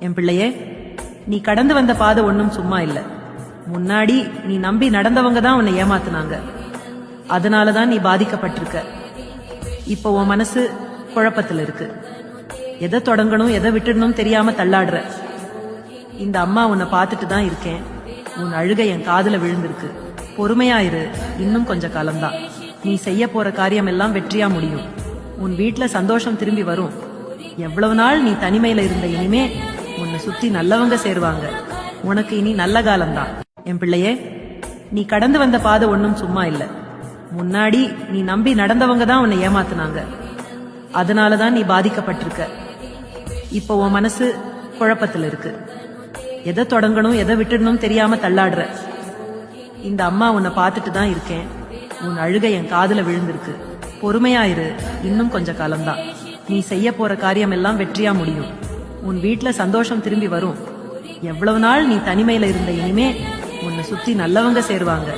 என் பிள்ளையே நீ கடந்து வந்த பாதை ஒன்றும் சும்மா இல்ல. முன்னாடி நீ நம்பி நடந்தவங்க தான் உன்னை ஏமாத்துனாங்க. அதனால தான் நீ பாதிக்கப்பட்டிருக்க. இப்போ உன் மனசு குழப்பத்துல இருக்கு. எதை தொடங்கணும் எதை விட்டுடணும் தெரியாம தள்ளாடுற. இந்த அம்மா உன்னை பார்த்துட்டு தான் இருக்கேன். உன் அழுகை என் காதுல விழுந்திருக்கு. பொறுமையாயிரு இன்னும் கொஞ்ச காலம்தான். நீ செய்ய போற காரியம் எல்லாம் வெற்றியா முடியும். உன் வீட்டில் சந்தோஷம் திரும்பி வரும். எவ்வளவு நாள் நீ தனிமையில இருந்த இனிமே உன்னை சுத்தி நல்லவங்க சேருவாங்க. உனக்கு இனி நல்ல காலம்தான். என் பிள்ளையே நீ கடந்து வந்த பாதை ஒன்றும் சும்மா இல்ல. முன்னாடி நீ நம்பி நடந்தவங்க தான் உன்னை ஏமாத்துனாங்க. அதனால தான் நீ பாதிக்கப்பட்டிருக்க. இப்போ உன் மனசு குழப்பத்துல இருக்கு. எதை தொடங்கணும் எதை விட்டுடணும் தெரியாம தள்ளாடுற. இந்த அம்மா உன்னை பார்த்துட்டு தான் இருக்கேன். உன் அழுகை என் காதுல விழுந்திருக்கு. பொறுமையா இரு. இன்னும் கொஞ்ச காலம்தான். நீ செய்ய போற காரியம் எல்லாம் வெற்றியா முடியும். உன் வீட்டுல சந்தோஷம் திரும்பி வரும். எவ்வளவு நாள் நீ தனிமையில இருந்த இனிமே உன்னை சுத்தி நல்லவங்க சேருவாங்க.